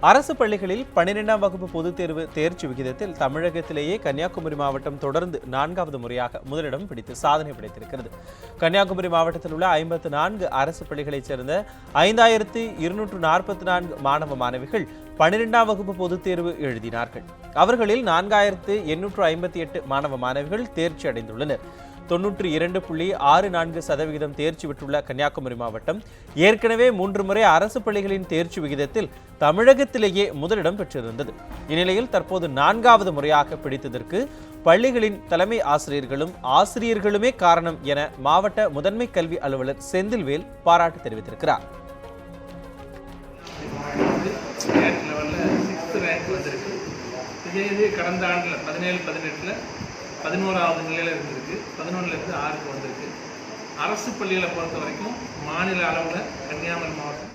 அரசு பள்ளிகளில் பன்னிரெண்டாம் வகுப்பு பொதுத் தேர்வு தேர்ச்சி விகிதத்தில் தமிழகத்திலேயே கன்னியாகுமரி மாவட்டம் தொடர்ந்து நான்காவது முறையாக முதலிடம் பிடித்து சாதனை படைத்திருக்கிறது. கன்னியாகுமரி மாவட்டத்தில் உள்ள ஐம்பத்து நான்கு அரசு பள்ளிகளைச் சேர்ந்த ஐந்தாயிரத்தி இருநூற்று நாற்பத்தி நான்கு மாணவ மாணவிகள் பன்னிரெண்டாம் வகுப்பு பொதுத் தேர்வு எழுதினார்கள். அவர்களில் நான்காயிரத்து எண்ணூற்று ஐம்பத்தி எட்டு மாணவ மாணவிகள் தேர்ச்சி அடைந்துள்ளனர். தொன்னூற்றி இரண்டு புள்ளி ஆறு நான்கு சதவிகிதம் தேர்ச்சி பெற்றுள்ள கன்னியாகுமரி மாவட்டம். ஏற்கனவே மூன்று முறை அரசு பள்ளிகளின் தேர்ச்சி விகிதத்தில் தமிழகத்திலேயே முதலிடம் பெற்றிருந்தது. இந்நிலையில் தற்போது நான்காவது முறையாக பிடித்ததற்கு பள்ளிகளின் தலைமை ஆசிரியர்களும் ஆசிரியர்களுமே காரணம் என மாவட்ட முதன்மை கல்வி அலுவலர் செந்தில்வேல் பாராட்டு தெரிவித்திருக்கிறார். இதே இது கடந்த ஆண்டில் பதினேழு பதினெட்டில் பதினோராவது நிலையில் இருந்திருக்கு. பதினொன்றுலேருந்து ஆறுக்கு வந்திருக்கு. அரசு பள்ளிகளை பொறுத்த வரைக்கும் மாநில அளவில் கன்னியாகுமரி மாவட்டம்